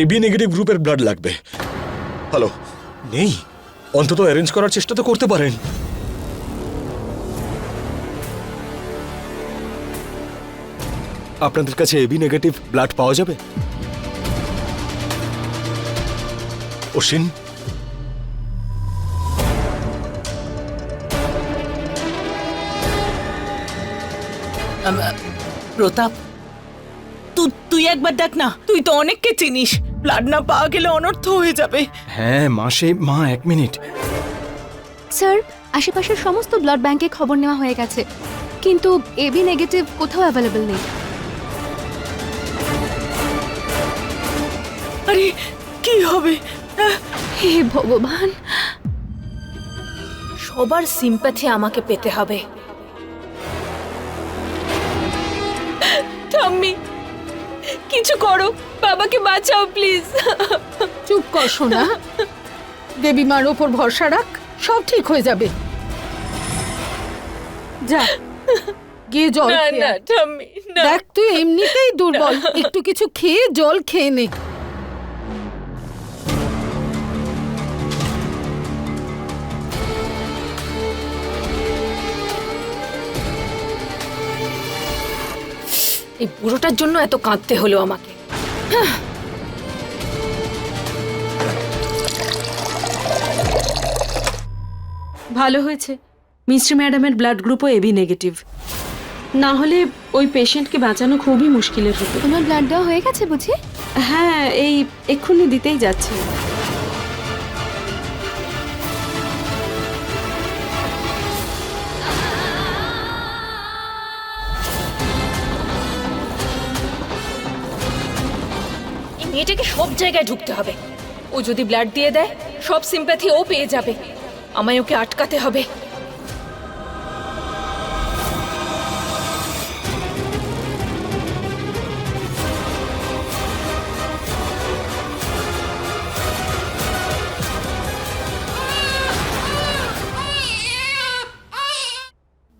AB negative গ্রুপের blood লাগবে। Hello নেই। অন্তত অ্যারেঞ্জ করার চেষ্টা তো করতে পারেন। আপনাদের কাছে এবি নেগেটিভ ব্লাড পাওয়া যাবে? অশ্বিন? প্রতাপ তুই তুই একবার দেখ না তুই তো অনেককে চিনিস। ব্লাড না পাওয়া গেলে অনর্থ হয়ে যাবে। হ্যাঁ মাসে মা এক মিনিট। স্যার আশেপাশের সমস্ত ব্লাড ব্যাংকে খবর নেওয়া হয়ে গেছে। কিন্তু এবি নেগেটিভ কোথাও অ্যাভেলেবল নেই। আরে কি হবে? হে ভগবান। সবার সিম্প্যাথি আমাকে পেতে হবে। ঠাম্মি কিছু করো। বাবাকে বাঁচাও প্লিজ চুপ কর সোনা। দেবী মার ওপর ভরসা রাখ সব ঠিক হয়ে যাবে। যা গিয়ে জল না না দেখ তুই এমনিতেই দুর্বল। একটু কিছু খেয়ে জল খেয়ে নে। এই বুড়োটার জন্য এত কাঁদতে হলো আমাকে। ভালো হয়েছে। মিস্ট্রি ম্যাডামের ব্লাড গ্রুপও এবি নেগেটিভ। না হলে ওই পেশেন্টকে বাঁচানো খুবই মুশকিলের হতো। তোমার ব্লাড দেওয়া হয়ে গেছে বুঝি? হ্যাঁ এই এক্ষুনি দিতেই যাচ্ছে। সব জায়গায় ঢুকতে হবে। ও যদি ব্লাড দিয়ে দেয়, সব সিম্প্যাথি ও পেয়ে যাবে। আমায় ওকে আটকাতে হবে।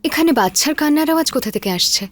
এখানে বাচ্চার কান্নার আওয়াজ কোথা থেকে আসছে?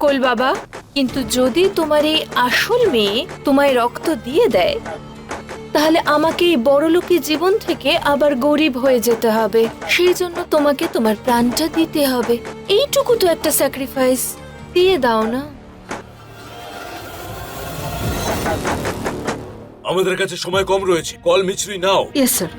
নকল বাবা কিন্তু যদি তোমার এই আসল মেয়ে তোমায় রক্ত দিয়ে দেয় তাহলে আমাকে এই বড়লোকি জীবন থেকে আবার গরিব হয়ে যেতে হবে। সেই জন্য তোমাকে তোমার প্রাণটা দিতে হবে। এইটুকু তো একটা স্যাক্রিফাইস দিয়ে দাও না। আমাদের কাছে সময় কম রয়েছে। কল মিছরি নাও। ইয়েস স্যার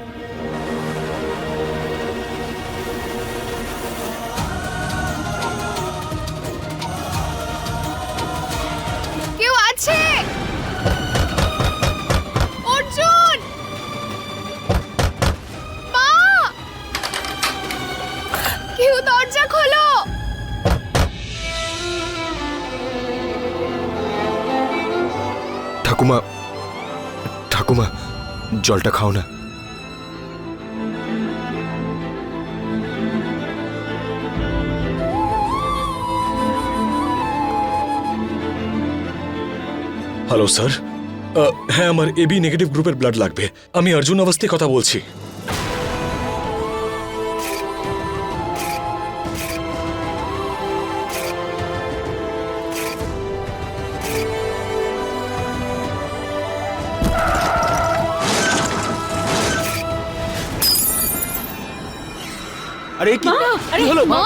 জলটা খাও না। হ্যালো স্যার হ্যাঁ আমার এবি নেগেটিভ গ্রুপের ব্লাড লাগবে। আমি অর্জুন অবস্থায় কথা বলছি। হলো মা।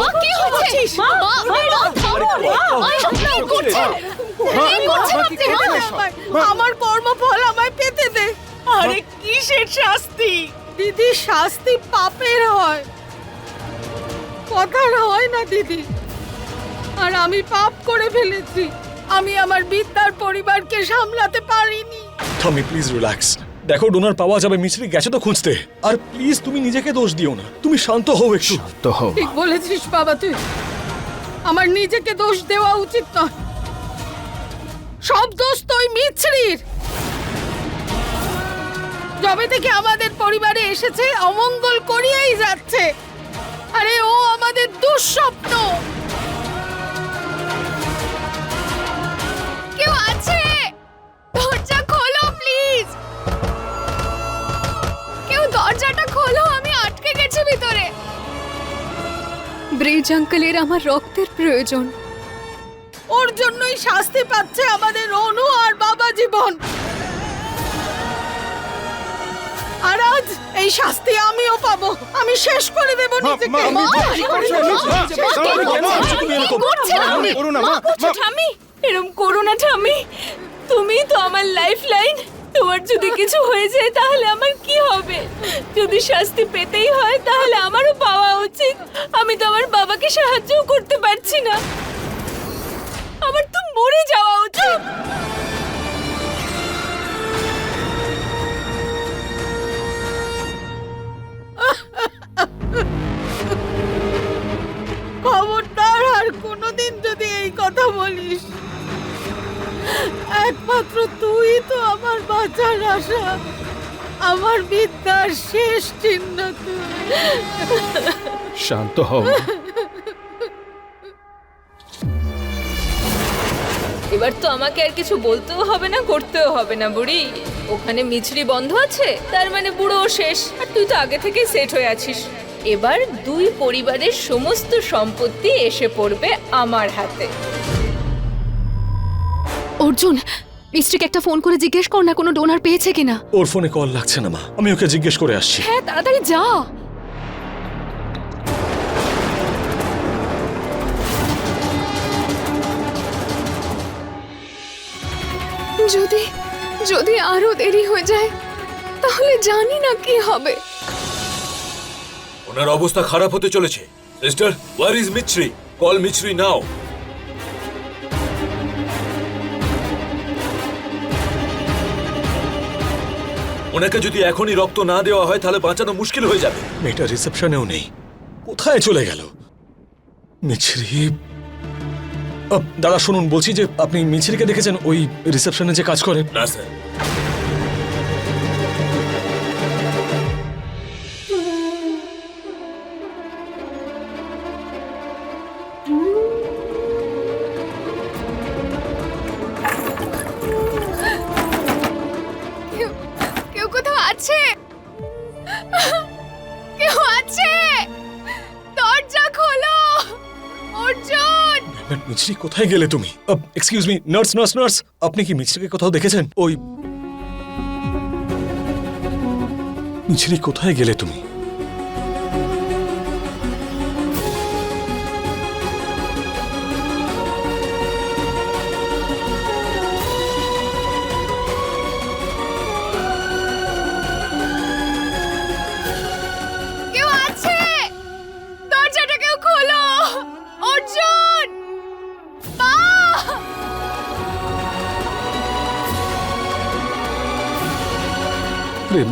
মা কি হচ্ছে? মা মা থামো। মা এসব কি করছেন কি করছেন আপনি, আমার কর্মফল আমায় পেতে আরে কিসের শাস্তি? দিদি শাস্তি পাপের হয়। কথার হয় না দিদি। আর আমি পাপ করে ফেলেছি। আমি আমার বিদ্যার পরিবারকে সামলাতে পারিনি। থামি প্লিজ রিল্যাক্স দেখো ডোনার পাওয়া যাবে মিছরি গেছে তো খুঁজতে। আর প্লিজ তুমি নিজেকে দোষ দিও না। তুমি শান্ত হও একটু। তো হও। ঠিক বলেছিস বাবা তুই। আমার নিজেকে দোষ দেওয়া উচিত নয়। সব দোষ তো ওই মিছরির। যবে থেকে আমাদের পরিবারে এসেছে অমঙ্গল করিয়েই যাচ্ছে। আরে ও আমাদের দুঃস্বপ্ন। কেউ আছে? আঙ্কেলের আমার রক্তের প্রয়োজন। ওর জন্যই শাস্তি পাচ্ছে আমাদের অনু আর বাবা জীবন। আর আজ এই শাস্তি আমিও পাবো। আমি শেষ করে দেব নিজেকে। এরম করো না ঠামি তুমি তো আমার লাইফ লাইন তোমার যদি কিছু হয়ে যায় তাহলে আমার কি হবে? যদি শাস্তি পেতেই হয়, তাহলে আমারও পাওয়া উচিত। আমি তো আমার বাবাকে সাহায্য করতে পারছি না। আমার তো মরে যাওয়া উচিত। খবরদার আর কোনোদিন যদি এই কথা বলিস। একমাত্র তুই তো আমার বাঁচার আশা। আমার বিদ্যার শেষ চিহ্ন তুই। শান্ত হও। এবার তো আমাকে আর কিছু বলতেও হবে না করতেও হবে না বুড়ি। ওখানে মিছরি বন্ধ আছে তার মানে বুড়ো শেষ। আর তুই তো আগে থেকেই সেট হয়ে আছিস। এবার দুই পরিবারের সমস্ত সম্পত্তি এসে পড়বে আমার হাতে। অর্জুন মিস্ত্রিকে একটা ফোন করে জিজ্ঞেস কর না কোনো ডোনার পেয়েছে কিনা। ওর ফোনে কল লাগছে না মা। আমি ওকে জিজ্ঞেস করে আসছি। হ্যাঁ তাড়াতাড়ি যা। যদি যদি আরও দেরি হয়ে যায় তাহলে জানি না কি হবে। ওনার অবস্থা খারাপ হতে চলেছে। Sister where is Misri? Call Misri now ওনাকে যদি এখনই রক্ত না দেওয়া হয় তাহলে বাঁচানো মুশকিল হয়ে যাবে। মেয়েটা রিসেপশনেও নেই। কোথায় চলে গেল? মিছরি দাদা শুনুন বলছি যে আপনি মিছরিকে দেখেছেন? ওই রিসেপশনে যে কাজ করে? না স্যার। মিছরি কোথায় গেলে তুমি? Excuse me nurse nurse nurse আপনি কি মিছরিকে কোথাও দেখেছেন? ওই মিছরি কোথায় গেলে তুমি?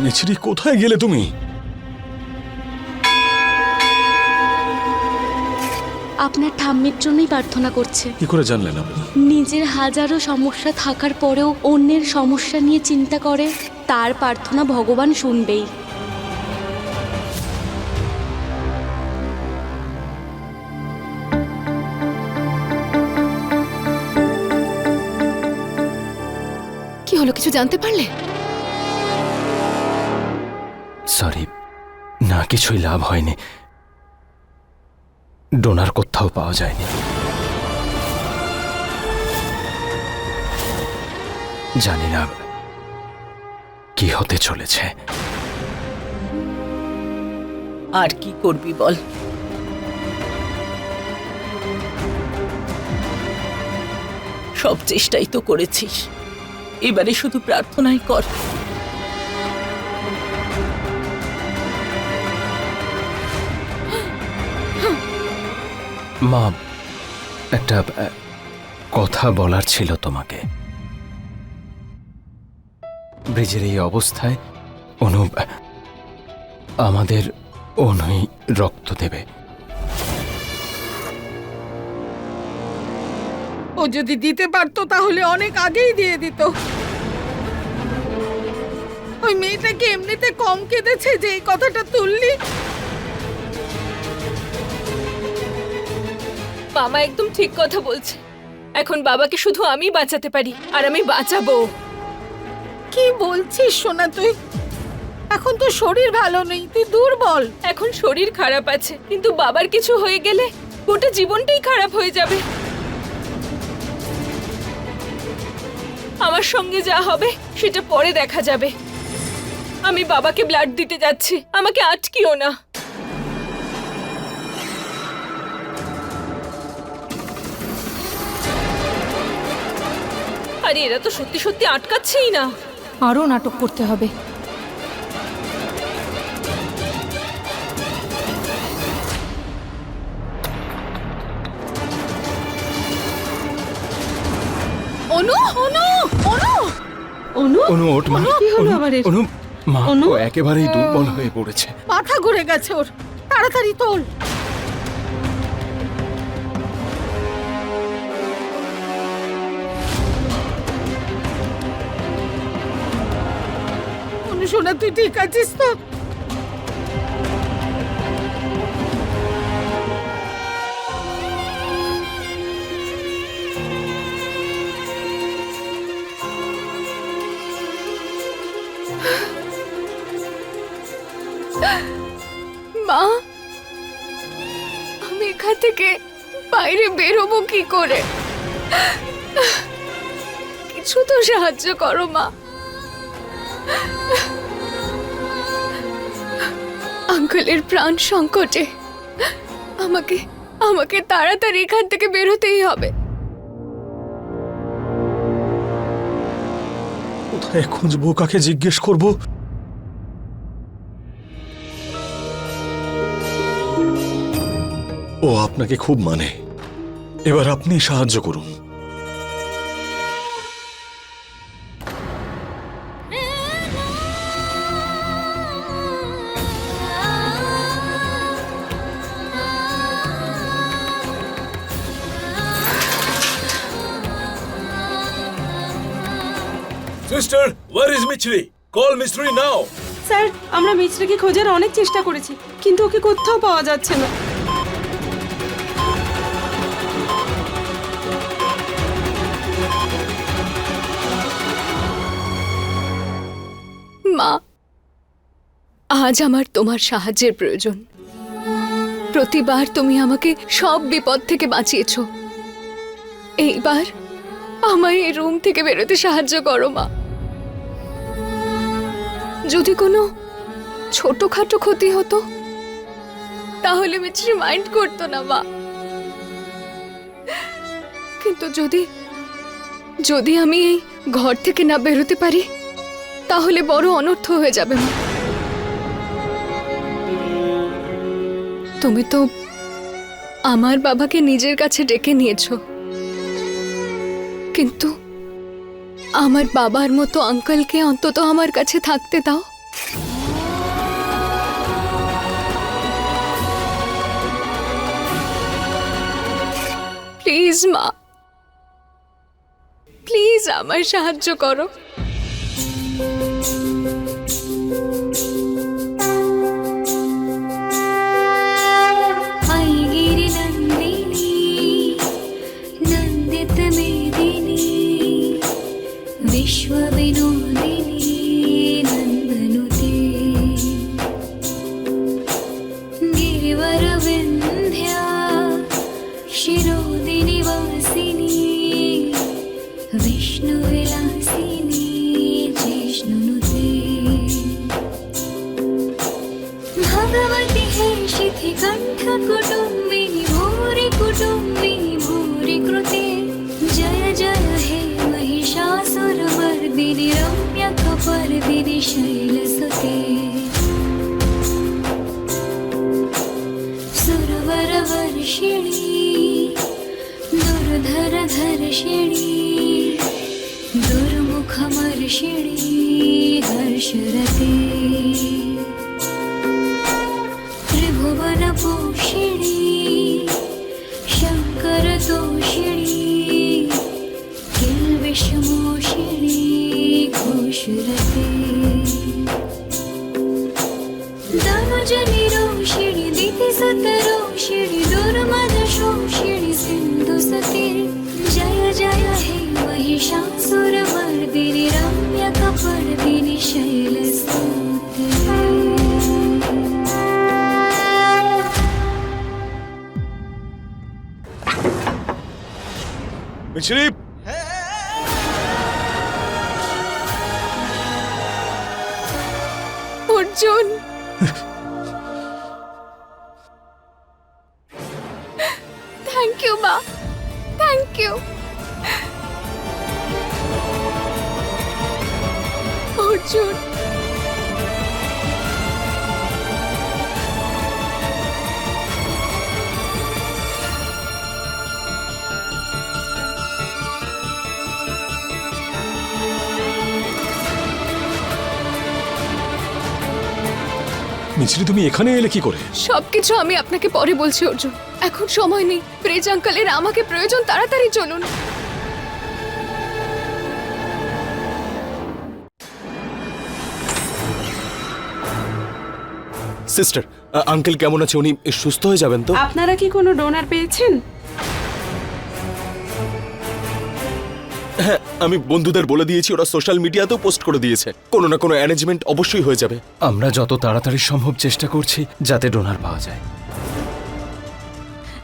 মিছরি কোথায় গেলে তুমি? আপনার ঠাম্মির জন্যই প্রার্থনা করছে। কি করে জানলেন আপনি? নিজের হাজারো সমস্যা থাকার পরেও অন্যের সমস্যা নিয়ে চিন্তা করে তার প্রার্থনা ভগবান শুনবেই। কি হলো কিছু জানতে পারলে? সরি, না কিছুই লাভ হয়নি। ডোনার কোথাও পাওয়া যায়নি। জানি না কি হতে চলেছে। আর কি করবি বল? সব চেষ্টাই তো করেছিস। এবারে শুধু প্রার্থনাই কর। মা, একটা কথা বলার ছিল তোমাকে। ব্রিজের এই অবস্থায় অনু আমাদের অনুই রক্ত দেবে। ও যদি দিতে পারতো, তাহলে অনেক আগেই দিয়ে দিত। ওই মেয়েটাকে এমনিতে কম কেঁদেছে যে এই কথাটা তুললি? মামা একদম ঠিক কথা বলছে। এখন বাবাকে শুধু আমি বাঁচাতে পারি আর আমি বাঁচাবো। কি বলছিস সোনা তুই? এখন তো শরীর ভালো নেই তুই দুর্বল এখন শরীর খারাপ আছে কিন্তু বাবার কিছু হয়ে গেলে গোটা জীবনটাই খারাপ হয়ে যাবে। আমার সঙ্গে যা হবে সেটা পরে দেখা যাবে। আমি বাবাকে ব্লাড দিতে যাচ্ছি আমাকে আটকিও না। আরে এরা তো সত্যি সত্যি আটকাচ্ছেই না। আরও নাটক করতে হবে। অনু অনু অনু। অনু অনু ওঠ মা। কি হলো আবার এর? অনু মা অনু? ও একেবারেই দুর্বল হয়ে পড়েছে। মাথা ঘুরে গেছে ওর। তাড়াতাড়ি তোল। সোনা তুই ঠিক আছিস তো? মা, আমি এখান থেকে বাইরে বেরোবো কি করে? কিছু তো সাহায্য করো, মা। আঙ্কেলের প্রাণ সংকটে। আমাকে আমাকে তাড়াতাড়ি এখান থেকে বেরোতেই হবে। কোথায় খুঁজবো, কাকে জিজ্ঞেস করব? ও আপনাকে খুব মানে। এবার আপনি সাহায্য করুন। Sister where is Misri call Misri now sir আমরা মিছরিকে খোঁজার অনেক চেষ্টা করেছি কিন্তু ওকে কোথাও পাওয়া যাচ্ছে না। মা আজ আমার তোমার সাহায্যের প্রয়োজন। প্রতিবার তুমি আমাকে সব বিপদ থেকে বাঁচিয়েছো। এইবার আমায় এই রুম থেকে বেরোতে সাহায্য করো মা। যদি কোনো ছোটখাটো ক্ষতি হতো, তাহলে মিছরি মাইন্ড করতো না, মা। কিন্তু যদি যদি আমি এই ঘর থেকে না বেরোতে পারি, তাহলে বড় অনর্থ হয়ে যাবে, মা। তুমি তো আমার বাবাকে নিজের কাছে ডেকে নিয়েছো। কিন্তু আমার বাবার মতো আঙ্কেলকে অন্তত আমার কাছে থাকতে দাও। প্লিজ, মা। প্লিজ আমার সাহায্য করো। विश्वविनोदिनी दुर्मुखमर्षिणी हर्षरते মিছরি অর্জুন মিছরি তুমি এখানে এলে কি করে? সবকিছু আমি আপনাকে পরে বলছি অর্জুন। এখন সময় নেই। ব্রেজ আঙ্কালের আমাকে প্রয়োজন তাড়াতাড়ি চলুন। সিস্টার আঙ্কেল কেমন আছে? উনি সুস্থ হয়ে যাবেন তো? আপনারা কি কোনো ডোনার পেয়েছেন? হ্যাঁ আমি বন্ধুদের বলে দিয়েছি ওরা সোশ্যাল মিডিয়াতেও পোস্ট করে দিয়েছে। কোনো না কোনো অ্যারেঞ্জমেন্ট অবশ্যই হয়ে যাবে। আমরা যত তাড়াতাড়ি সম্ভব চেষ্টা করছি যাতে ডোনার পাওয়া যায়।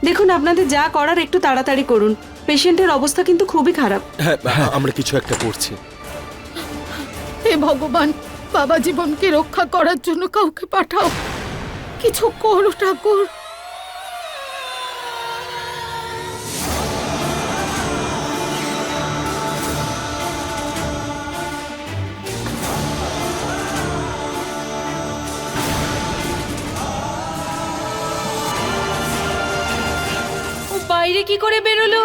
দেখুন আপনাদের যা করার একটু তাড়াতাড়ি করুন। পেশেন্টের অবস্থা কিন্তু খুবই খারাপ। হ্যাঁ। আমরা কিছু একটা করছি। হে ভগবান বাবা জীবনকে রক্ষা করার জন্য কাউকে পাঠাও। কিছু করো ঠাকুর। কি করে বেরোলো?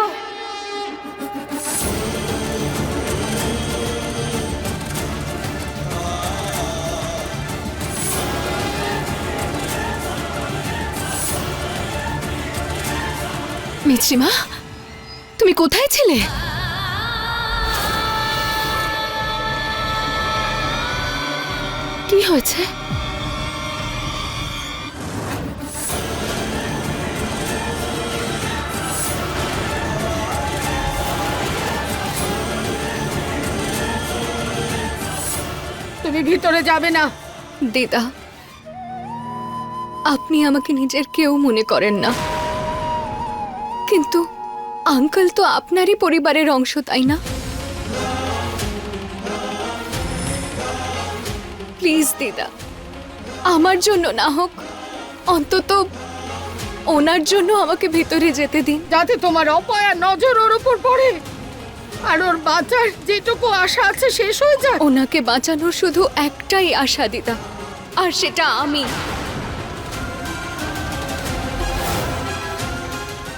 মিছরিমা তুমি কোথায় ছিলে? কি হয়েছে? তুমি ভিতরে যাবে না। দিদা আপনি আমাকে নিজের কেউ মনে করেন না। কিন্তু আঙ্কল তো আপনারই পরিবারের অংশ তাই না? প্লিজ দিদা আমার জন্য না হোক অন্তত ওনার জন্য আমাকে ভিতরে যেতে দিন। যাতে তোমার অপয়া নজর ওর উপর পড়ে। আর ওর বাঁচার যেটুকু আশা আছে শেষ হয়ে যায়। ওনাকে বাঁচানোর শুধু একটাই আশা দিদা। আর সেটা আমি।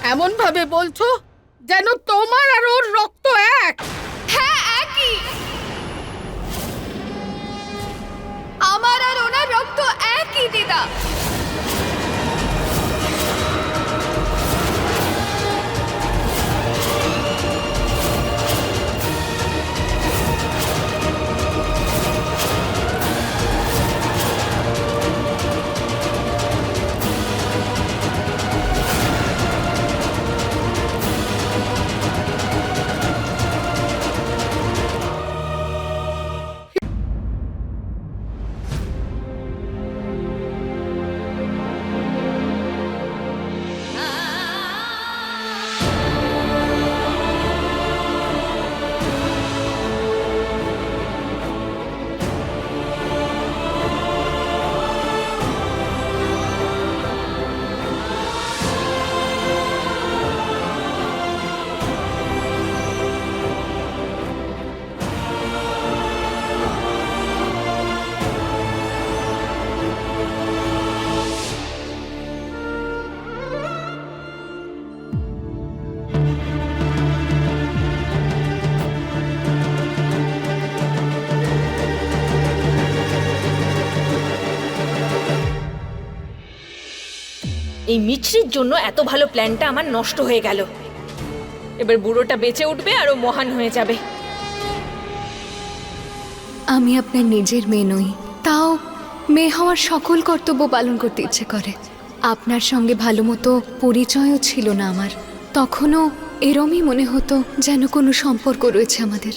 এমন ভাবে বলছো যেন তোমার আর ওর রক্ত এক। হ্যাঁ একই। আমার আর ওনার রক্ত একই দিদা। এই মিছরির জন্য এত ভালো প্ল্যানটা আমার নষ্ট হয়ে গেল। এবার বুড়োটা বেঁচে উঠবে আর ও মহান হয়ে যাবে। আমি আপনার নিজের মেয়ে নই, তাও মেয়ে হওয়ার সকল কর্তব্য পালন করতে ইচ্ছে করে। আপনার সঙ্গে ভালো মতো পরিচয়ও ছিল না আমার। তখনও এরমই মনে হতো যেন কোনো সম্পর্ক রয়েছে আমাদের।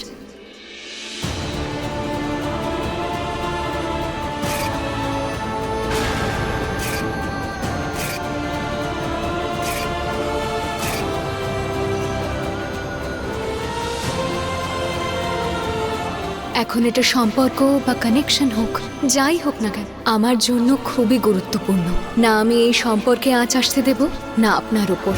এখন এটা সম্পর্ক বা কানেকশন হোক, যাই হোক না কেন, আমার জন্য খুবই গুরুত্বপূর্ণ। না আমি এই সম্পর্কে আঁচ আসতে দেব, না আপনার উপর।